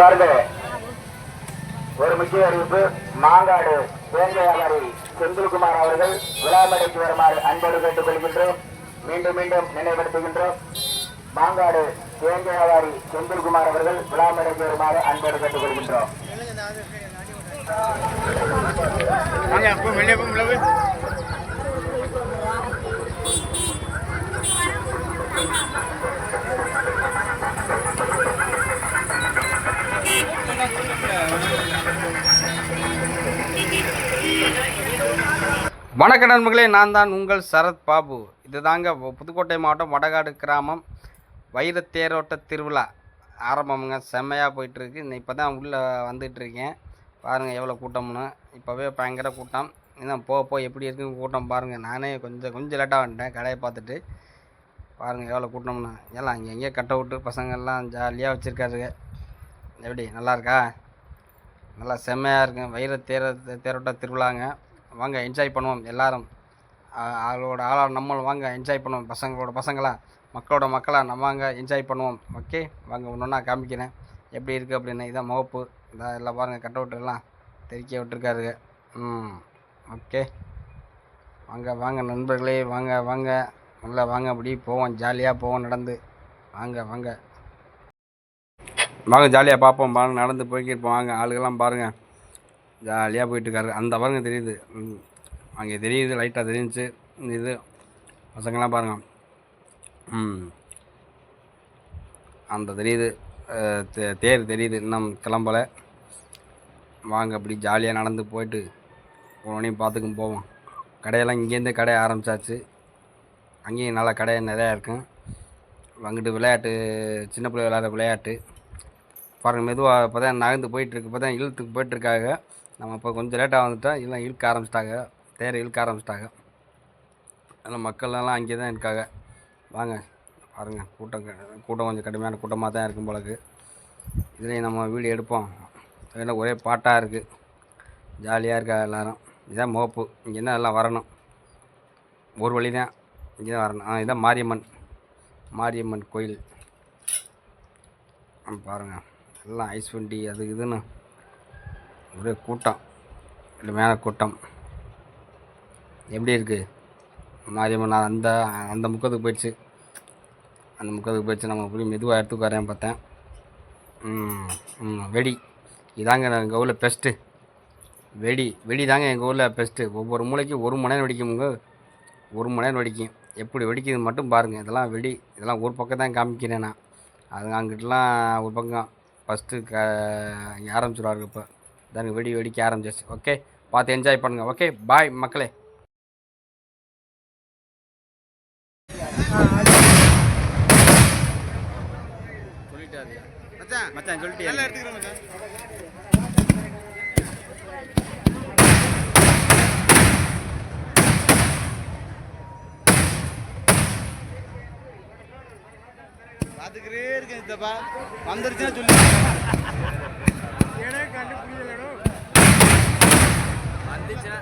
சார்ந்த ஒரு முக்கிய அறிவிப்பு மாங்காடு தேங்க வியாபாரி செந்தில்குமார் அவர்கள் விழாமடைக்கு வருமாறு அன்போடு கேட்டுக் கொள்கின்றோம் மீண்டும் மீண்டும் நினைவுபடுத்துகின்றோம் மாங்காடு தேங்க வியாபாரி செந்தில்குமார் அவர்கள் விழாமடைக்கு வருமாறு அன்போடு கேட்டுக் கொள்கின்றோம் வணக்க நண்பர்களே நான் தான் உங்கள் சரத் பாபு. இது தாங்க புதுக்கோட்டை மாவட்டம் வடகாடு கிராமம் வைர தேரோட்ட திருவிழா ஆரம்பமுங்க. செம்மையாக போயிட்டுருக்கு. இன்னும் இப்போ தான் உள்ளே வந்துட்டுருக்கேன். பாருங்கள் எவ்வளோ கூட்டம்னு. இப்போவே பயங்கர கூட்டம். இன்னும் போக போக எப்படி இருக்குன்னு கூட்டம் பாருங்கள் நானே கொஞ்சம் கொஞ்சம் லேட்டாக வந்துட்டேன். கடையை பார்த்துட்டு. பாருங்கள் எவ்வளோ கூட்டம்னு. எல்லாம் இங்கே எங்கேயோ கட்ட விட்டு பசங்கள்லாம் ஜாலியாக வச்சுருக்காருங்க. எப்படி நல்லா இருக்கா? நல்லா செம்மையாக இருக்குங்க வைர தேர தேரோட்ட திருவிழாங்க. வாங்க என்ஜாய் பண்ணுவோம் எல்லாரும். ஆ- ஆளோட ஆளாக நம்மளும் வாங்க என்ஜாய் பண்ணுவோம். பசங்களோட பசங்களா மக்களோட மக்களாக நம்ம வாங்க என்ஜாய் பண்ணுவோம். ஓகே வாங்க ஒன்று ஒன்றா காமிக்கிறேன். எப்படி இருக்குது அப்படின்னு இதான் முகப்பு. இதான் எல்லாம் பாருங்கள் கட் அவுட் எல்லாம் தெறிக்க விட்டுருக்காருங்க ம் ஓகே வாங்க வாங்க நண்பர்களே வாங்க வாங்க. நல்லா வாங்க அப்படி போவோம் ஜாலியாக போவோம் நடந்து. வாங்க வாங்க. வாங்க ஜாலியாக பார்ப்போம் பாருங்கள் நடந்து போய்க்கிருப்போம் வாங்க ஆளுகள்லாம் பாருங்கள் ஜாலியாக போயிட்டுருக்காரு. அந்த பாருங்க தெரியுது. அங்கே தெரியுது லைட்டாக தெரிஞ்சுச்சு. இது பசங்களாம் பாருங்க. ம். அந்த தெரியுது. தே- தேர் தெரியுது இன்னும் கிளம்பலை. வாங்க அப்படி ஜாலியாக நடந்து போயிட்டு ஒவ்வொன்றையும் பார்த்துக்கும் போவோம். கடையெல்லாம் இங்கேருந்து கடை ஆரம்பிச்சாச்சு. அங்கேயும் நல்லா கடை நிறையா இருக்கும் அங்கிட்டு விளையாட்டு சின்ன பிள்ளை விளையாடுற விளையாட்டு. பாருங்கள் மெதுவாக இப்போ தான் நகர்ந்து போயிட்டுருக்கு. இப்போ தான் இழுத்துக்கு போயிட்டுருக்காங்க. நம்ம இப்போ கொஞ்சம் லேட்டாக வந்துட்டால் எல்லாம் இழுக்க ஆரம்பிச்சிட்டாங்க. தேரை இழுக்க ஆரம்பிச்சிட்டாங்க. அதனால் மக்கள் எல்லாம் அங்கே தான் இருக்காங்க. வாங்க பாருங்கள் கூட்டம் கூட்டம் கொஞ்சம் கடுமையான கூட்டமாக தான் இருக்கும் போலக்கு இதுலேயும் நம்ம வீடு எடுப்போம். ஏன்னா ஒரே பாட்டாக இருக்குது ஜாலியாக இருக்கா எல்லோரும்? இதான் மோப்பு. இங்கே தான் எல்லாம் வரணும்? ஒரு வழி தான். இங்கே தான் வரணும். ஆ இதான் மாரியம்மன். மாரியம்மன் கோயில். பாருங்கள் எல்லாம் ஐஸ் வண்டி அது இதுன்னு ஒரே கூட்டம். இல்லை மேலே கூட்டம். எப்படி இருக்குது மாரியம்மன் நான் அந்த அந்த முக்கத்துக்கு போயிடுச்சு. அந்த முக்கத்துக்கு போயிடுச்சு. நம்ம போய் மெதுவாக எடுத்துக்கு வரேன் பார்த்தேன். வெடி. இதாங்க எங்கள் ஊரில் பெஸ்ட்டு வெடி வெடி தாங்க எங்கள் ஊரில் பெஸ்ட்டு ஒவ்வொரு மூளைக்கும் ஒரு மணி நேரம் வெடிக்குமுங்க ஒரு மணி நேரம் வெடிக்கும். எப்படி வெடிக்குது மட்டும் பாருங்கள் இதெல்லாம் வெடி. இதெல்லாம் ஒரு பக்கம் தான் காமிக்கிறேன் நான். அது அங்கிட்டலாம் ஒரு பக்கம் ஃபஸ்ட்டு க இங்கே ஆரம்பிச்சிடுவாரு இப்போ. தாங்க வெடி வெடிக்க ஆரம்பிச்சிச்சு ஓகே பார்த்து என்ஜாய் பண்ணுங்கள் ஓகே பாய் மக்களே மச்சான் சொல்லிட்டு பார்த்துக்கிறே இருக்கேன் வந்துருச்சுன்னா சொல்லி అందించిన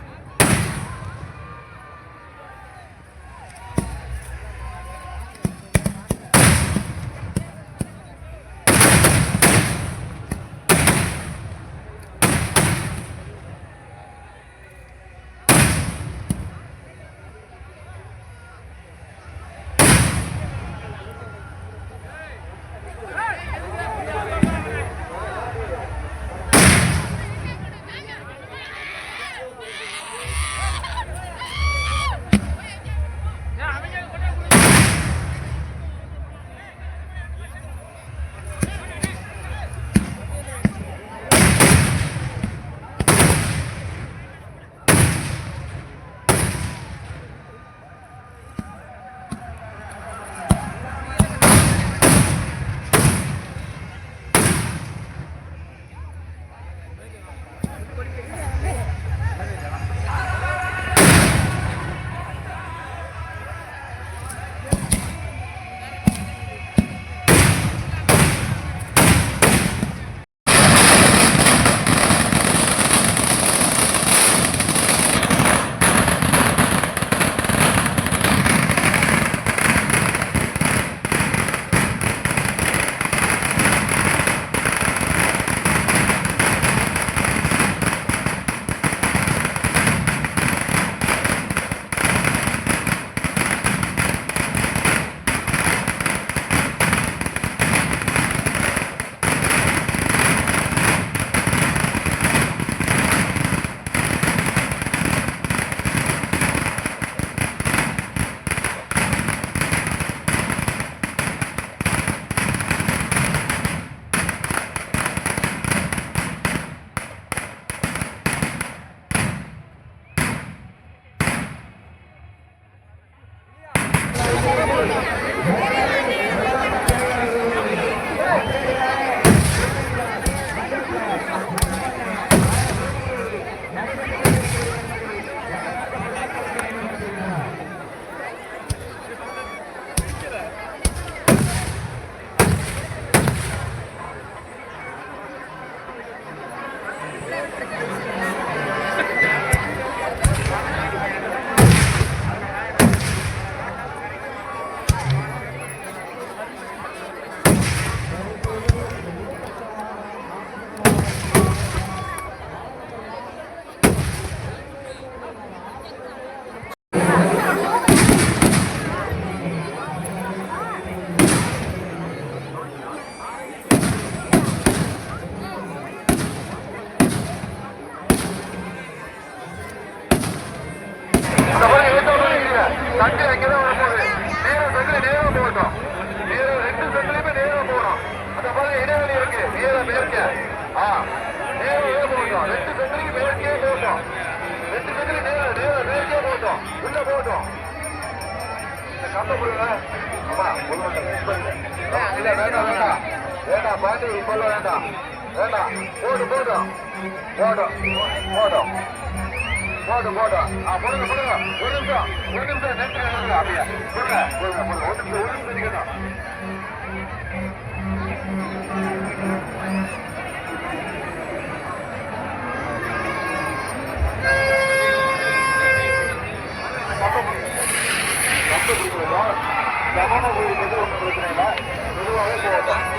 இல்ல வேண்டாம் வேண்டாம். வேண்டாம் பாட்டி சொல்ல வேண்டாம். வேண்டாம். போடு போடும் போடும் போடும் போடும் போடும் ஆ போடுங்க போடுங்க. ஒரு நிமிஷம் ஒரு நிமிஷம் நெட்டு நிறுத்துங்க அப்படியே. போடுங்க போடுங்க போடுங்க. ஒரு நிமிஷம் ஒரு நிமிஷம் நிக்கணும் கம்பை கொடுக்குறோம் கவன போயிருக்கிறது ஒன்றும் பிரச்சனை